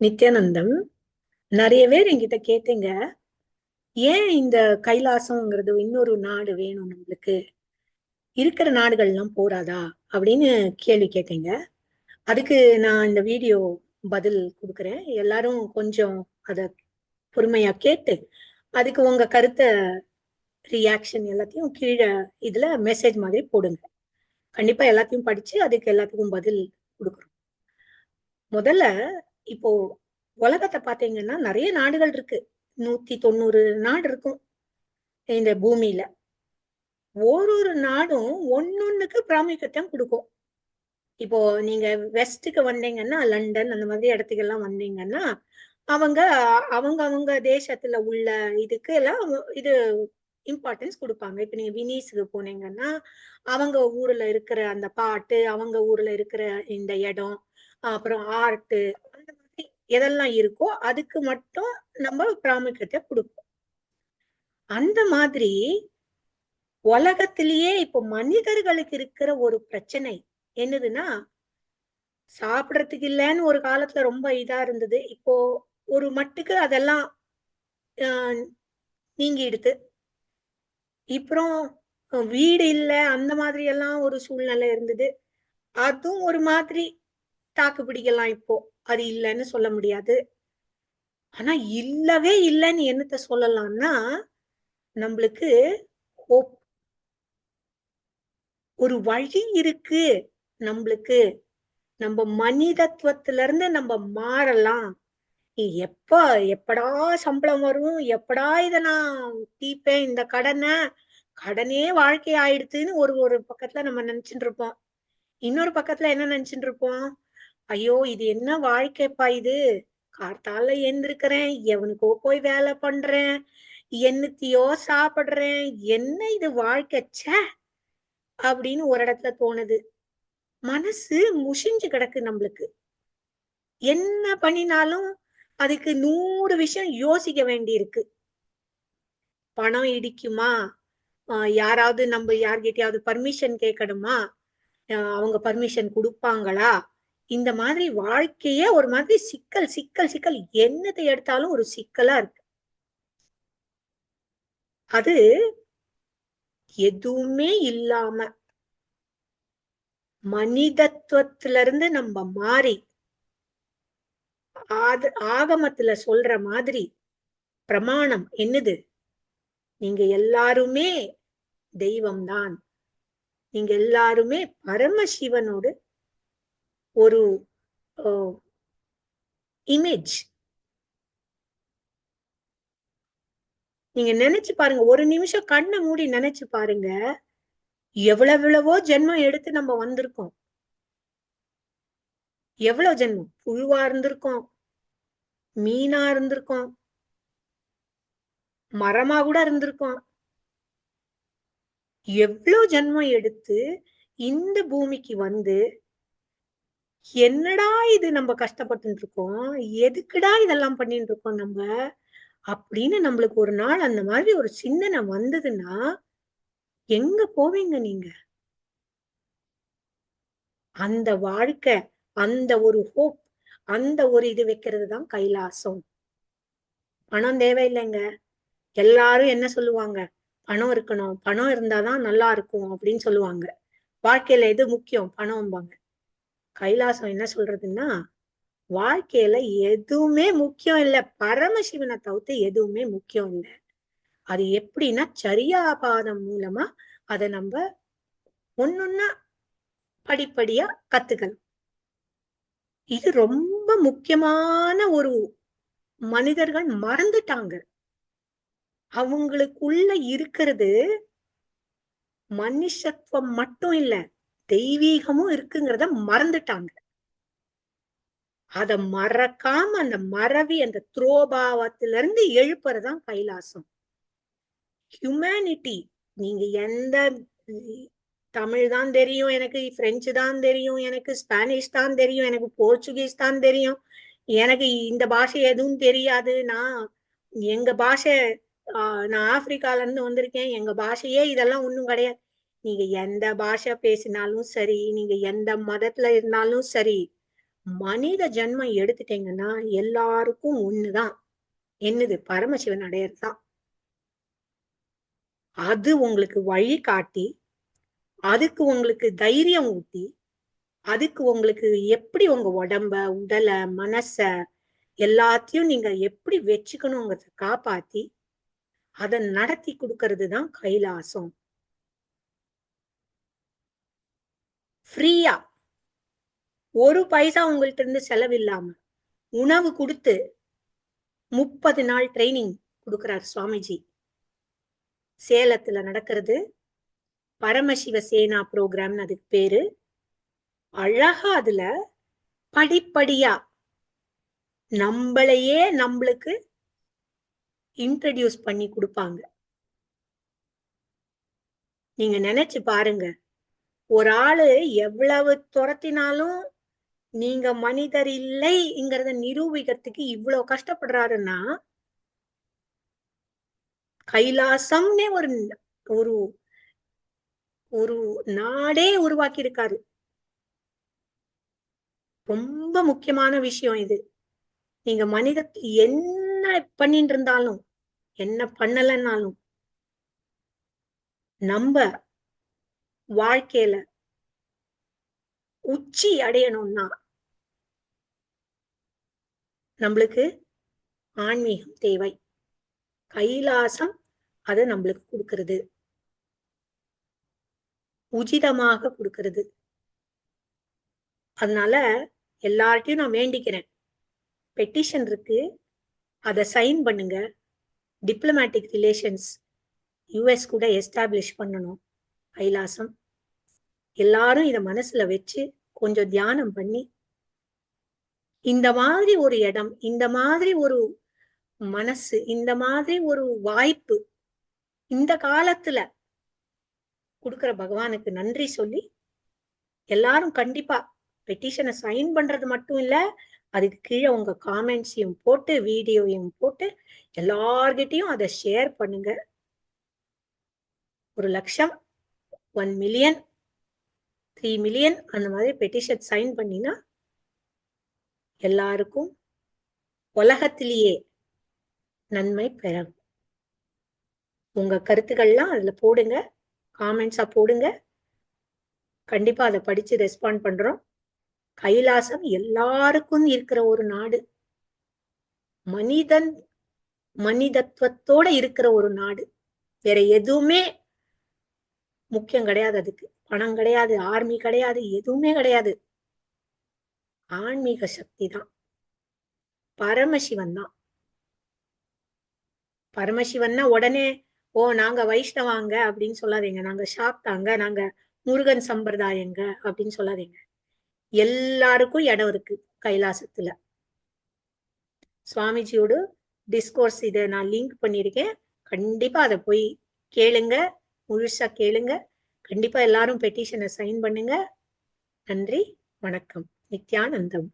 நித்யானந்தம் நிறைய பேர் என்கிட்ட கேட்டீங்க ஏன் இந்த கைலாசம்ங்கிறது இன்னொரு நாடு வேணும் நம்மளுக்கு? இருக்கிற நாடுகள்லாம் போறாதா? அப்படின்னு கேள்வி கேட்டீங்க. அதுக்கு நான் இந்த வீடியோ பதில் கொடுக்குறேன். எல்லாரும் கொஞ்சம் அதை பொறுமையா கேட்டு அதுக்கு உங்க கருத்தை ரியாக்ஷன் எல்லாத்தையும் கீழே இதுல மெசேஜ் மாதிரி போடுங்க. கண்டிப்பா எல்லாத்தையும் படிச்சு அதுக்கு எல்லாத்துக்கும் பதில் கொடுக்குறோம். முதல்ல இப்போ உலகத்தை பாத்தீங்கன்னா நிறைய நாடுகள் இருக்கு. நூத்தி தொண்ணூறு நாடு இருக்கும் இந்த பூமியில. ஒரு ஒரு நாடும் ஒன்னொன்னுக்கு பிராமுக்கியத்தையும் கொடுக்கும். இப்போ நீங்க வெஸ்ட்டுக்கு வந்தீங்கன்னா லண்டன் அந்த மாதிரி இடத்துக்கெல்லாம் வந்தீங்கன்னா அவங்க அவங்க அவங்க தேசத்துல உள்ள இதுக்கு எல்லாம் இது இம்பார்ட்டன்ஸ் கொடுப்பாங்க. இப்ப நீங்க வினீஸுக்கு போனீங்கன்னா அவங்க ஊர்ல இருக்கிற அந்த பாட்டு அவங்க ஊர்ல இருக்கிற இந்த இடம் அப்புறம் ஆர்ட் எதெல்லாம் இருக்கோ அதுக்கு மட்டும் நம்ம பிராமுக்கியத்தை கொடுப்போம். அந்த மாதிரி உலகத்திலேயே இப்போ மனிதர்களுக்கு இருக்கிற ஒரு பிரச்சனை என்னதுன்னா சாப்பிடறதுக்கு இல்லைன்னு ஒரு காலத்துல ரொம்ப இதா இருந்தது. இப்போ ஒரு மட்டுக்கு அதெல்லாம் நீங்கிடுது. அப்புறம் வீடு இல்லை அந்த மாதிரி எல்லாம் ஒரு சூழ்நிலை இருந்தது. அதுவும் ஒரு மாதிரி தாக்கு பிடிக்கலாம் இப்போ. அது இல்லைன்னு சொல்ல முடியாது. ஆனா இல்லவே இல்லைன்னு என்னத்த சொல்லலாம்னா நம்மளுக்கு ஹோப். ஒரு வழி இருக்கு. நம்மளுக்கு நம்ம மனிதத்துவத்துல இருந்து நம்ம மாறலாம். எப்ப எப்படா சம்பளம் வரும்? எப்படா இத நான் தீப்பேன் இந்த கடனை? கடனே வாழ்க்கை ஆயிடுத்துன்னு ஒரு ஒரு பக்கத்துல நம்ம நினைச்சுட்டு இருப்போம். இன்னொரு பக்கத்துல என்ன நினைச்சுட்டு இருப்போம்? ஐயோ இது என்ன வாழ்க்கைப்பா இது? கார்த்தால எழுந்திருக்கிறேன் எவனுக்கோ போய் வேலை பண்றேன் என்னத்தையோ சாப்பிடுறேன் என்ன இது வாழ்க்கை? சே அப்படின்னு ஒரு இடத்துல தோணுது. மனசு முஷிஞ்சு கிடக்கு நம்மளுக்கு. என்ன பண்ணினாலும் அதுக்கு நூறு விஷயம் யோசிக்க வேண்டி இருக்கு பணம் இடிக்குமா? யாராவது நம்ம யார்கிட்டயாவது பர்மிஷன் கேட்கணுமா? அவங்க பர்மிஷன் கொடுப்பாங்களா? இந்த மாதிரி வாழ்க்கையே ஒரு மாதிரி சிக்கல் சிக்கல் சிக்கல். என்னத்தை எடுத்தாலும் ஒரு சிக்கலா இருக்கு. அது எதுவுமே இல்லாம மனிதத்துவத்துல இருந்து நம்ம மாறி ஆது ஆகமத்துல சொல்ற மாதிரி பிரமாணம் என்னது? நீங்க எல்லாருமே தெய்வம்தான். நீங்க எல்லாருமே பரமசிவனோடு ஒரு இமேஜ் நீங்க நினைச்சு பாருங்க ஒரு நிமிஷம் கண்ணை மூடி நினைச்சு பாருங்க எவ்வளவு எவ்வளவோ ஜென்மம் எடுத்து நம்ம வந்திருக்கோம். எவ்வளவு ஜென்மம்? புழுவா இருந்திருக்கோம் மீனா இருந்திருக்கோம் மரமா கூட இருந்திருக்கோம். எவ்வளவு ஜென்மம் எடுத்து இந்த பூமிக்கு வந்து என்னடா இது நம்ம கஷ்டப்பட்டு இருக்கோம் எதுக்குடா இதெல்லாம் பண்ணிட்டு இருக்கோம் நம்ம? அப்படின்னு நம்மளுக்கு ஒரு நாள் அந்த மாதிரி ஒரு சிந்தனை வந்ததுன்னா எங்க போவீங்க நீங்க? அந்த வாழ்க்கை அந்த ஒரு ஹோப் அந்த ஒரு இது வைக்கிறது தான் கைலாசம். பணம் தேவையில்லைங்க. எல்லாரும் என்ன சொல்லுவாங்க? பணம் இருக்கணும். பணம் இருந்தாதான் நல்லா இருக்கும் அப்படின்னு சொல்லுவாங்க. வாழ்க்கையில எது முக்கியம்? பணம்பாங்க. கைலாசம் என்ன சொல்றதுன்னா வாழ்க்கையில எதுவுமே முக்கியம் இல்லை. பரமசிவனை தவிர்த்து எதுவுமே முக்கியம் இல்லை. அது எப்படின்னா சரியாபாதம் மூலமா அதை நம்ம ஒன்னொன்னா படிப்படியா கத்துக்கலாம் இது ரொம்ப முக்கியமான ஒரு மனிதர்கள் மறந்துட்டாங்க. அவங்களுக்குள்ள இருக்கிறது மனுஷத்துவம் மட்டும் இல்ல. தெய்வீகமும் இருக்குங்கிறத மறந்துட்டாங்க. அத மறக்காம அந்த மறவி அந்த துரோபாவத்துல இருந்து எழுப்புறதான் கைலாசம். ஹியூமனிட்டி நீங்க எந்த தமிழ் தான் தெரியும் எனக்கு பிரெஞ்சு தான் தெரியும் எனக்கு ஸ்பானிஷ் தான் தெரியும் எனக்கு போர்ச்சுகீஸ் தான் தெரியும் எனக்கு இந்த பாஷை எதுவும் தெரியாது. நான் எங்க பாஷை ஆஹ் நான் ஆப்பிரிக்கால இருந்து வந்திருக்கேன் எங்க பாஷையே இதெல்லாம் ஒண்ணும் கிடையாது. நீங்க எந்த பாஷை பேசினாலும் சரி நீங்க எந்த மதத்துல இருந்தாலும் சரி மனித ஜென்மம் எடுத்துட்டீங்கன்னா எல்லாருக்கும் ஒண்ணுதான். என்னது? பரமசிவன் அடையறதுதான். அது உங்களுக்கு வழி காட்டி அதுக்கு உங்களுக்கு தைரியம் ஊட்டி அதுக்கு உங்களுக்கு எப்படி உங்க உடம்ப உடலை மனச எல்லாத்தையும் நீங்க எப்படி வச்சுக்கணுங்கிறத காப்பாத்தி அதை நடத்தி கொடுக்கறது தான் கைலாசம். ஃப்ரீயா ஒரு பைசா உங்கள்ட்ட இருந்து செலவில்லாம உணவு கொடுத்து முப்பது நாள் ட்ரைனிங் கொடுக்கிறார் சுவாமிஜி. சேலத்துல நடக்கிறது பரமசிவ சேனா ப்ரோக்ராம்னு அதுக்கு பேரு. அழகா அதுல படிப்படியா நம்மளையே நம்மளுக்கு இன்ட்ரடியூஸ் பண்ணி கொடுப்பாங்க. நீங்க நினைச்சு பாருங்க. ஒரு ஆளு எவ்வளவு துரத்தினாலும் நீங்க மனிதர் இல்லைங்கிறத நிரூபிக்கிறதுக்கு இவ்வளவு கஷ்டப்படுறாருன்னா கைலாசம்னே ஒரு ஒரு ஒரு நாடே உருவாக்கி இருக்காரு ரொம்ப முக்கியமான விஷயம் இது. நீங்க மனித என்ன பண்ணிட்டு இருந்தாலும் என்ன பண்ணலன்னாலும் நம்ம வாழ்க்கையில உச்சி அடையணும்னா நம்மளுக்கு ஆன்மீகம் தேவை. கைலாசம் அதை நம்மளுக்கு கொடுக்கறது. உச்சிதமாக கொடுக்கறது. அதனால எல்லார்ட்டையும் நான் வேண்டிக்கிறேன். பெட்டிஷன் இருக்கு. அதை சைன் பண்ணுங்க. டிப்ளமேட்டிக் ரிலேஷன்ஸ் யூஎஸ் கூட எஸ்டாப்ளிஷ் பண்ணணும். கைலாசம். எல்லாரும் இத மனசுல வச்சு கொஞ்சம் தியானம் பண்ணி இந்த மாதிரி ஒரு இடம் இந்த மாதிரி ஒரு மனசு இந்த மாதிரி ஒரு வாய்ப்பு இந்த காலத்துல கொடுக்கிற பகவானுக்கு நன்றி சொல்லி எல்லாரும் கண்டிப்பா பெட்டிஷனை சைன் பண்றது மட்டும் இல்ல அதுக்கு கீழே உங்க காமெண்ட்ஸையும் போட்டு வீடியோவையும் போட்டு எல்லார்கிட்டையும் அதை ஷேர் பண்ணுங்க. ஒரு லட்சம் ஒன் மில்லியன் த்ரீ மில்லியன் அந்த மாதிரி பெட்டிஷன் சைன் பண்ணினா எல்லாருக்கும் உலகத்திலேயே நன்மை பெறும். உங்க கருத்துக்கள்லாம் அதுல போடுங்க காமெண்ட்ஸா போடுங்க. கண்டிப்பா அதை படிச்சு ரெஸ்பாண்ட் பண்றோம். கைலாசம் எல்லாருக்கும் இருக்கிற ஒரு நாடு. மனிதன் மனிதத்துவத்தோட இருக்கிற ஒரு நாடு. வேற எதுவுமே முக்கியம் கிடையாது அதுக்கு. பணம் கிடையாது ஆர்மி கிடையாது எதுவுமே கிடையாது. ஆன்மீக சக்தி தான். பரமசிவன் தான். பரமசிவன்னா உடனே ஓ நாங்க வைஷ்ணவாங்க அப்படின்னு சொல்லாதீங்க. நாங்க சாப்பிட்டாங்க நாங்க முருகன் சம்பிரதாயங்க அப்படின்னு சொல்லாதீங்க. எல்லாருக்கும் இடம் இருக்கு கைலாசத்துல. சுவாமிஜியோட டிஸ்கோர்ஸ் இதை நான் லிங்க் பண்ணியிருக்கேன். கண்டிப்பா அதை போய் கேளுங்க. முழுசா கேளுங்க. கண்டிப்பா எல்லாரும் பெட்டிஷனை சைன் பண்ணுங்க. நன்றி வணக்கம். நித்யானந்தம்.